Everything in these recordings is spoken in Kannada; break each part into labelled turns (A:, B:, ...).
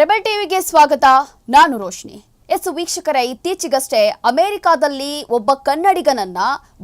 A: ರೆಬೆಲ್ ಟಿವಿಗೆ ಸ್ವಾಗತ, ನಾನು ರೋಶ್ನಿ. ಎಸ್ ವೀಕ್ಷಕರ, ಇತ್ತೀಚೆಗಷ್ಟೇ ಅಮೆರಿಕಾದಲ್ಲಿ ಒಬ್ಬ ಕನ್ನಡಿಗನನ್ನ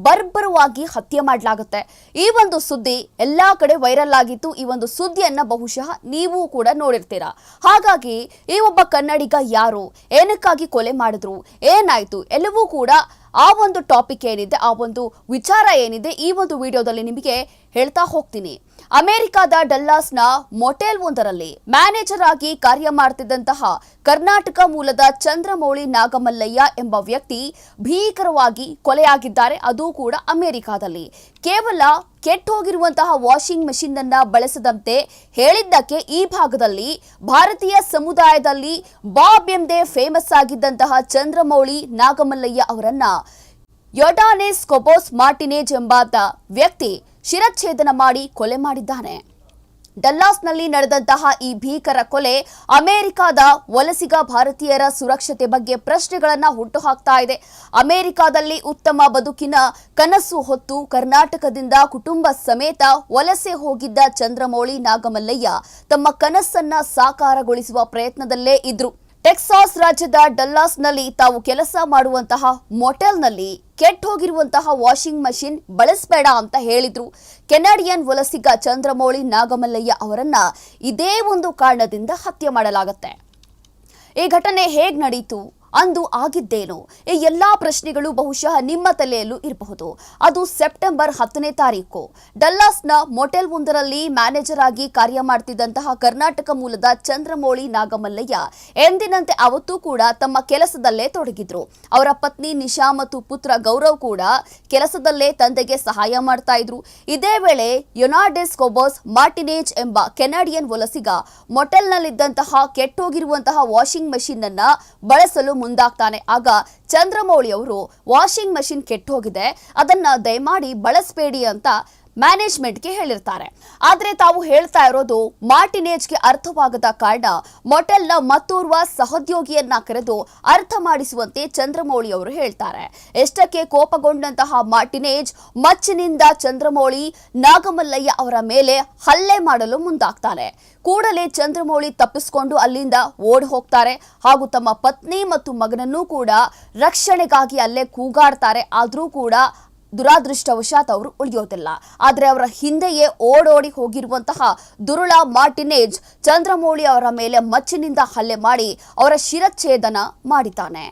A: ಬರ್ಬರವಾಗಿ ಹತ್ಯೆ ಮಾಡಲಾಗುತ್ತೆ. ಈ ಒಂದು ಸುದ್ದಿ ಎಲ್ಲಾ ಕಡೆ ವೈರಲ್ ಆಗಿತ್ತು. ಈ ಒಂದು ಸುದ್ದಿಯನ್ನ ಬಹುಶಃ ನೀವು ಕೂಡ ನೋಡಿರ್ತೀರಾ. ಹಾಗಾಗಿ ಈ ಒಬ್ಬ ಕನ್ನಡಿಗ ಯಾರು? ಏನಕ್ಕಾಗಿ ಕೊಲೆ ಮಾಡಿದ್ರು? ಏನಾಯ್ತು? ಎಲ್ಲವೂ ಕೂಡ ಆ ಒಂದು ಟಾಪಿಕ್ ಏನಿದೆ, ಆ ಒಂದು ವಿಚಾರ ಏನಿದೆ, ಈ ಒಂದು ವಿಡಿಯೋದಲ್ಲಿ ನಿಮಗೆ ಹೇಳ್ತಾ ಹೋಗ್ತೀನಿ. ಅಮೆರಿಕದ ಡಲ್ಲಾಸ್ನ ಮೊಟೆಲ್ ಒಂದರಲ್ಲಿ ಮ್ಯಾನೇಜರ್ ಆಗಿ ಕಾರ್ಯ ಮಾಡ್ತಿದ್ದಂತಹ ಕರ್ನಾಟಕ ಮೂಲದ ಚಂದ್ರಮೌಳಿ ನಾಗಮಲ್ಲಯ್ಯ ಎಂಬ ವ್ಯಕ್ತಿ ಭೀಕರವಾಗಿ ಕೊಲೆಯಾಗಿದ್ದಾರೆ. ಅದು ಕೂಡ ಅಮೆರಿಕಾದಲ್ಲಿ. ಕೇವಲ ಕೆಟ್ಟ ಹೋಗಿರುವಂತಹ ವಾಷಿಂಗ್ ಮೆಷಿನ್ ಅನ್ನ ಬಳಸದಂತೆ ಹೇಳಿದ್ದಕ್ಕೆ ಈ ಭಾಗದಲ್ಲಿ ಭಾರತೀಯ ಸಮುದಾಯದಲ್ಲಿ ಬಾಬ್ ಎಂದೇ ಫೇಮಸ್ ಆಗಿದ್ದಂತಹ ಚಂದ್ರಮೌಳಿ ನಾಗಮಲ್ಲಯ್ಯ ಅವರನ್ನ ಯೊಡಾನೆಸ್ ಕೊಬೋಸ್ ಮಾರ್ಟಿನೇಜ್ ಎಂಬಾತ ವ್ಯಕ್ತಿ ಶಿರಚ್ಛೇದನ ಮಾಡಿ ಕೊಲೆ ಮಾಡಿದ್ದಾನೆ. ಡಲ್ಲಾಸ್ನಲ್ಲಿ ನಡೆದಂತಹ ಈ ಭೀಕರ ಕೊಲೆ ಅಮೆರಿಕದ ವಲಸಿಗ ಭಾರತೀಯರ ಸುರಕ್ಷತೆ ಬಗ್ಗೆ ಪ್ರಶ್ನೆಗಳನ್ನ ಹುಟ್ಟುಹಾಕ್ತಾ ಇದೆ. ಅಮೆರಿಕದಲ್ಲಿ ಉತ್ತಮ ಬದುಕಿನ ಕನಸು ಹೊತ್ತು ಕರ್ನಾಟಕದಿಂದ ಕುಟುಂಬ ಸಮೇತ ವಲಸೆ ಹೋಗಿದ್ದ ಚಂದ್ರಮೌಳಿ ನಾಗಮಲ್ಲಯ್ಯ ತಮ್ಮ ಕನಸನ್ನ ಸಾಕಾರಗೊಳಿಸುವ ಪ್ರಯತ್ನದಲ್ಲೇ ಇದ್ರು. ಟೆಕ್ಸಾಸ್ ರಾಜ್ಯದ ಡಲ್ಲಾಸ್ನಲ್ಲಿ ತಾವು ಕೆಲಸ ಮಾಡುವಂತಹ ಮೋಟೆಲ್ನಲ್ಲಿ ಕೆಟ್ಟ ಹೋಗಿರುವಂತಹ ವಾಷಿಂಗ್ ಮಷಿನ್ ಬಳಸಬೇಡ ಅಂತ ಹೇಳಿದ್ರು. ಕೆನಡಿಯನ್ ವಲಸಿಗ ಚಂದ್ರಮೌಳಿ ನಾಗಮಲ್ಲಯ್ಯ ಅವರನ್ನ ಇದೇ ಒಂದು ಕಾರಣದಿಂದ ಹತ್ಯೆ ಮಾಡಲಾಗುತ್ತೆ. ಈ ಘಟನೆ ಹೇಗೆ ನಡೀತು? ಅಂದು ಆಗಿದ್ದೇನು? ಈ ಎಲ್ಲಾ ಪ್ರಶ್ನೆಗಳು ಬಹುಶಃ ನಿಮ್ಮ ತಲೆಯಲ್ಲೂ ಇರಬಹುದು. ಅದು ಸೆಪ್ಟೆಂಬರ್ ಹತ್ತನೇ ತಾರೀಕು. ಡಲ್ಲಾಸ್ನ ಮೊಟೆಲ್ ಒಂದರಲ್ಲಿ ಮ್ಯಾನೇಜರ್ ಆಗಿ ಕಾರ್ಯ ಮಾಡ್ತಿದ್ದಂತಹ ಕರ್ನಾಟಕ ಮೂಲದ ಚಂದ್ರಮೌಳಿ ನಾಗಮಲ್ಲಯ್ಯ ಎಂದಿನಂತೆ ಅವತ್ತು ಕೂಡ ತಮ್ಮ ಕೆಲಸದಲ್ಲೇ ತೊಡಗಿದ್ರು. ಅವರ ಪತ್ನಿ ನಿಶಾ ಮತ್ತು ಪುತ್ರ ಗೌರವ್ ಕೂಡ ಕೆಲಸದಲ್ಲೇ ತಂದೆಗೆ ಸಹಾಯ ಮಾಡ್ತಾ ಇದ್ರು. ಇದೇ ವೇಳೆ ಯೊನಾಡೆಸ್ ಕೊಬೋಸ್ ಮಾರ್ಟಿನೇಜ್ ಎಂಬ ಕೆನಡಿಯನ್ ವಲಸಿಗ ಮೊಟೆಲ್ನಲ್ಲಿದ್ದಂತಹ ಕೆಟ್ಟೋಗಿರುವಂತಹ ವಾಷಿಂಗ್ ಮೆಷಿನ್ ಅನ್ನ ಬಳಸಲು ಮುಂದಾಗ್ತಾನೆ. ಆಗ ಚಂದ್ರಮೌಳಿ ಅವರು ವಾಷಿಂಗ್ ಮಷಿನ್ ಕೆಟ್ಟೋಗಿದೆ. ಅದನ್ನ ದಯಮಾಡಿ ಬಳಸಬೇಡಿ ಅಂತ ಮ್ಯಾನೇಜ್ಮೆಂಟ್ಗೆ ಹೇಳಿರ್ತಾರೆ. ಆದರೆ ತಾವು ಹೇಳ್ತಾ ಇರೋದು ಮಾರ್ಟಿನೇಜ್ಗೆ ಅರ್ಥವಾಗದ ಕಾರಣ ಮೊಟೆಲ್ನ ಮತ್ತೋರ್ವ ಸಹೋದ್ಯೋಗಿಯನ್ನ ಕರೆದು ಅರ್ಥ ಮಾಡಿಸುವಂತೆ ಚಂದ್ರಮೌಳಿ ಅವರು ಹೇಳ್ತಾರೆ. ಎಷ್ಟಕ್ಕೆ ಕೋಪಗೊಂಡಂತಹ ಮಾರ್ಟಿನೇಜ್ ಮಚ್ಚಿನಿಂದ ಚಂದ್ರಮೌಳಿ ನಾಗಮಲ್ಲಯ್ಯ ಅವರ ಮೇಲೆ ಹಲ್ಲೆ ಮಾಡಲು ಮುಂದಾಗ್ತಾನೆ. ಕೂಡಲೇ ಚಂದ್ರಮೌಳಿ ತಪ್ಪಿಸಿಕೊಂಡು ಅಲ್ಲಿಂದ ಓಡಿ ಹೋಗ್ತಾರೆ. ಹಾಗೂ ತಮ್ಮ ಪತ್ನಿ ಮತ್ತು ಮಗನನ್ನೂ ಕೂಡ ರಕ್ಷಣೆಗಾಗಿ ಅಲ್ಲೇ ಕೂಗಾಡ್ತಾರೆ. ಆದರೂ ಕೂಡ ದುರಾದೃಷ್ಟವಶಾತ್ ಅವರು ಉಳಿಯೋದಿಲ್ಲ. ಆದರೆ ಅವರ ಹಿಂದೆಯೇ ಓಡೋಡಿ ಹೋಗಿರುವಂತಹ ದುರುಳ ಮಾರ್ಟಿನೇಜ್ ಚಂದ್ರಮೌಳಿ ಅವರ ಮೇಲೆ ಮಚ್ಚಿನಿಂದ ಹಲ್ಲೆ ಮಾಡಿ ಅವರ ಶಿರಚ್ಛೇದನ ಮಾಡಿದ್ದಾನೆ.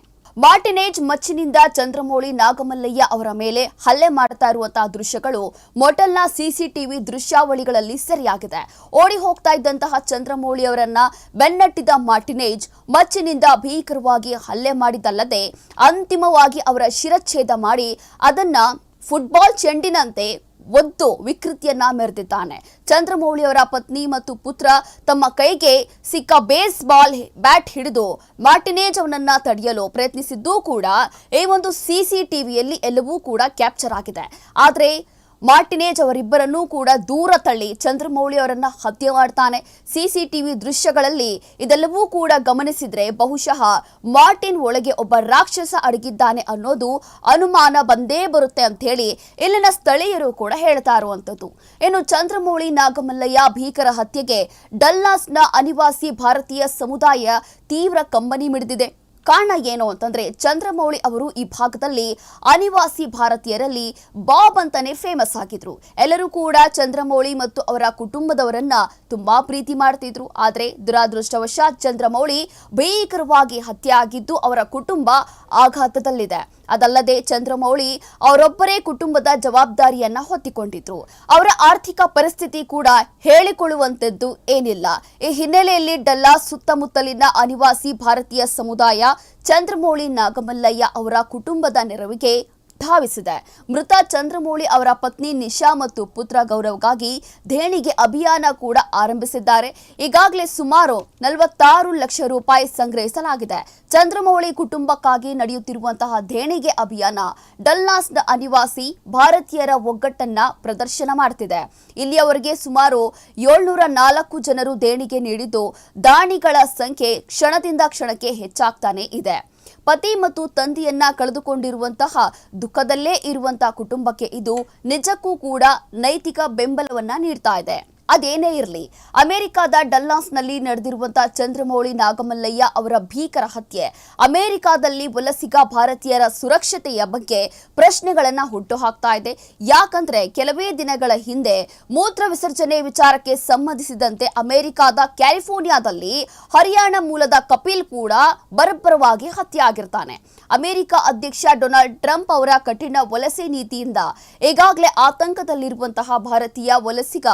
A: ಮಾರ್ಟಿನೇಜ್ ಮಚ್ಚಿನಿಂದ ಚಂದ್ರಮೌಳಿ ನಾಗಮಲ್ಲಯ್ಯ ಅವರ ಮೇಲೆ ಹಲ್ಲೆ ಮಾಡ್ತಾ ಇರುವಂತಹ ದೃಶ್ಯಗಳು ಮೊಟಲ್ನ ಸಿಸಿಟಿವಿ ದೃಶ್ಯಾವಳಿಗಳಲ್ಲಿ ಸರಿಯಾಗಿದೆ. ಓಡಿ ಹೋಗ್ತಾ ಇದ್ದಂತಹ ಚಂದ್ರಮೌಳಿ ಅವರನ್ನ ಬೆನ್ನಟ್ಟಿದ ಮಾರ್ಟಿನೇಜ್ ಮಚ್ಚಿನಿಂದ ಭೀಕರವಾಗಿ ಹಲ್ಲೆ ಮಾಡಿದ್ದಲ್ಲದೆ ಅಂತಿಮವಾಗಿ ಅವರ ಶಿರಚ್ಛೇದ ಮಾಡಿ ಅದನ್ನ ಫುಟ್ಬಾಲ್ ಚೆಂಡಿನಂತೆ ಒದ್ದು ವಿಕೃತಿಯನ್ನ ಮೆರೆದಿದ್ದಾನೆ. ಚಂದ್ರಮೌಳಿ ಅವರ ಪತ್ನಿ ಮತ್ತು ಪುತ್ರ ತಮ್ಮ ಕೈಗೆ ಸಿಕ್ಕ ಬೇಸ್ ಬಾಲ್ ಬ್ಯಾಟ್ ಹಿಡಿದು ಮಾರ್ಟಿನೇಜ್ ಅವನನ್ನ ತಡೆಯಲು ಪ್ರಯತ್ನಿಸಿದ್ದೂ ಕೂಡ, ಈ ಒಂದು ಸಿಸಿಟಿವಿಯಲ್ಲಿ ಎಲ್ಲವೂ ಕೂಡ ಕ್ಯಾಪ್ಚರ್ ಆಗಿದೆ. ಆದರೆ ಮಾರ್ಟಿನೇಜ್ ಅವರಿಬ್ಬರನ್ನೂ ಕೂಡ ದೂರ ತಳ್ಳಿ ಚಂದ್ರಮೌಳಿ ಅವರನ್ನ ಹತ್ಯೆ ಮಾಡ್ತಾನೆ. ಸಿಸಿಟಿವಿ ದೃಶ್ಯಗಳಲ್ಲಿ ಇದೆಲ್ಲವೂ ಕೂಡ ಗಮನಿಸಿದ್ರೆ ಬಹುಶಃ ಮಾರ್ಟಿನ್ ಒಳಗೆ ಒಬ್ಬ ರಾಕ್ಷಸ ಅಡಗಿದ್ದಾನೆ ಅನ್ನೋದು ಅನುಮಾನ ಬಂದೇ ಬರುತ್ತೆ ಅಂತ ಹೇಳಿ ಇಲ್ಲಿನ ಸ್ಥಳೀಯರು ಕೂಡ ಹೇಳ್ತಾ ಇರುವಂತದ್ದು ಇನ್ನು ಚಂದ್ರಮೌಳಿ ನಾಗಮಲ್ಲಯ್ಯ ಭೀಕರ ಹತ್ಯೆಗೆ ಡಲ್ಲಾಸ್ನ ಅನಿವಾಸಿ ಭಾರತೀಯ ಸಮುದಾಯ ತೀವ್ರ ಕಂಬನಿ ಮಿಡಿದಿದೆ. ಕಾರಣ ಏನು ಅಂತಂದ್ರೆ ಚಂದ್ರಮೌಳಿ ಅವರು ಈ ಭಾಗದಲ್ಲಿ ಅನಿವಾಸಿ ಭಾರತೀಯರಲ್ಲಿ ಬಾಬ್ ಅಂತಾನೆ ಫೇಮಸ್ ಆಗಿದ್ರು. ಎಲ್ಲರೂ ಕೂಡ ಚಂದ್ರಮೌಳಿ ಮತ್ತು ಅವರ ಕುಟುಂಬದವರನ್ನ ತುಂಬಾ ಪ್ರೀತಿ ಮಾಡ್ತಿದ್ರು. ಆದ್ರೆ ದುರಾದೃಷ್ಟವಶಾತ್ ಚಂದ್ರಮೌಳಿ ಭೀಕರವಾಗಿ ಹತ್ಯೆ ಆಗಿದ್ದು ಅವರ ಕುಟುಂಬ ಆಘಾತದಲ್ಲಿದೆ. ಅದಲ್ಲದೆ ಚಂದ್ರಮೌಳಿ ಅವರೊಬ್ಬರೇ ಕುಟುಂಬದ ಜವಾಬ್ದಾರಿಯನ್ನ ಹೊತ್ತಿಕೊಂಡಿದ್ರು. ಅವರ ಆರ್ಥಿಕ ಪರಿಸ್ಥಿತಿ ಕೂಡ ಹೇಳಿಕೊಳ್ಳುವಂತದ್ದು ಏನಿಲ್ಲ. ಈ ಹಿನ್ನೆಲೆಯಲ್ಲಿ ಡಲ್ಲಾ ಸುತ್ತಮುತ್ತಲಿನ ಅನಿವಾಸಿ ಭಾರತೀಯ ಸಮುದಾಯ ಚಂದ್ರಮೌಳಿ ನಾಗಮಲ್ಲಯ್ಯ ಅವರ ಕುಟುಂಬದ ನೆರವಿಗೆ ಧಾವಿಸಿದೆ ಮೃತ ಚಂದ್ರಮೌಳಿ ಅವರ ಪತ್ನಿ ನಿಶಾ ಮತ್ತು ಪುತ್ರ ಗೌರವ್ಗಾಗಿ ದೇಣಿಗೆ ಅಭಿಯಾನ ಕೂಡ ಆರಂಭಿಸಿದ್ದಾರೆ. ಈಗಾಗಲೇ ಸುಮಾರು ನಲವತ್ತಾರು ಲಕ್ಷ ರೂಪಾಯಿ ಸಂಗ್ರಹಿಸಲಾಗಿದೆ. ಚಂದ್ರಮೌಳಿ ಕುಟುಂಬಕ್ಕಾಗಿ ನಡೆಯುತ್ತಿರುವಂತಹ ದೇಣಿಗೆ ಅಭಿಯಾನ ಡಲ್ನಾಸ್ನ ಅನಿವಾಸಿ ಭಾರತೀಯರ ಒಗ್ಗಟ್ಟನ್ನ ಪ್ರದರ್ಶನ ಮಾಡುತ್ತಿದೆ ಇಲ್ಲಿಯವರೆಗೆ ಸುಮಾರು ಏಳ್ನೂರ ನಾಲ್ಕು ಜನರು ದೇಣಿಗೆ ನೀಡಿದ್ದು ದಾನಿಗಳ ಸಂಖ್ಯೆ ಕ್ಷಣದಿಂದ ಕ್ಷಣಕ್ಕೆ ಹೆಚ್ಚಾಗ್ತಾನೆ ಇದೆ. ಪತಿ ಮತ್ತು ತಂದೆಯನ್ನ ಕಳೆದುಕೊಂಡಿರುವಂತಹ ದುಃಖದಲ್ಲೇ ಇರುವಂತಹ ಕುಟುಂಬಕ್ಕೆ ಇದು ನಿಜಕ್ಕೂ ಕೂಡ ನೈತಿಕ ಬೆಂಬಲವನ್ನ ನೀಡ್ತಾ ಇದೆ. ಅದೇನೇ ಇರಲಿ, ಅಮೆರಿಕದ ಡಲ್ಲಾಸ್ನಲ್ಲಿ ನಡೆದಿರುವಂತಹ ಚಂದ್ರಮೌಳಿ ನಾಗಮಲ್ಲಯ್ಯ ಅವರ ಭೀಕರ ಹತ್ಯೆ, ಅಮೆರಿಕದಲ್ಲಿ ವಲಸಿಗ ಭಾರತೀಯರ ಸುರಕ್ಷತೆಯ ಬಗ್ಗೆ ಪ್ರಶ್ನೆಗಳನ್ನ ಹುಟ್ಟುಹಾಕ್ತಾ ಇದೆ. ಯಾಕಂದ್ರೆ ಕೆಲವೇ ದಿನಗಳ ಹಿಂದೆ ಮೂತ್ರ ವಿಸರ್ಜನೆ ವಿಚಾರಕ್ಕೆ ಸಂಬಂಧಿಸಿದಂತೆ ಅಮೆರಿಕದ ಕ್ಯಾಲಿಫೋರ್ನಿಯಾದಲ್ಲಿ ಹರಿಯಾಣ ಮೂಲದ ಕಪಿಲ್ ಕೂಡ ಬರಬ್ಬರವಾಗಿ ಹತ್ಯೆ ಆಗಿರ್ತಾನೆ. ಅಮೆರಿಕ ಅಧ್ಯಕ್ಷ ಡೊನಾಲ್ಡ್ ಟ್ರಂಪ್ ಅವರ ಕಠಿಣ ವಲಸೆ ನೀತಿಯಿಂದ ಈಗಾಗಲೇ ಆತಂಕದಲ್ಲಿರುವಂತಹ ಭಾರತೀಯ ವಲಸಿಗ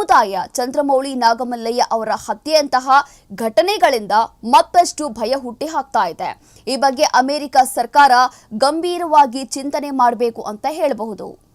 A: ಸಮುದಾಯ ಚಂದ್ರಮೌಳಿ ನಾಗಮಲ್ಲಯ್ಯ ಅವರ ಹತ್ಯೆಯಂತಹ ಘಟನೆಗಳಿಂದ ಮತ್ತಷ್ಟು ಭಯ ಹುಟ್ಟಿ ಹಾಕ್ತಾ ಇದೆ. ಈ ಬಗ್ಗೆ ಅಮೆರಿಕ ಸರ್ಕಾರ ಗಂಭೀರವಾಗಿ ಚಿಂತನೆ ಮಾಡಬೇಕು ಅಂತ ಹೇಳಬಹುದು.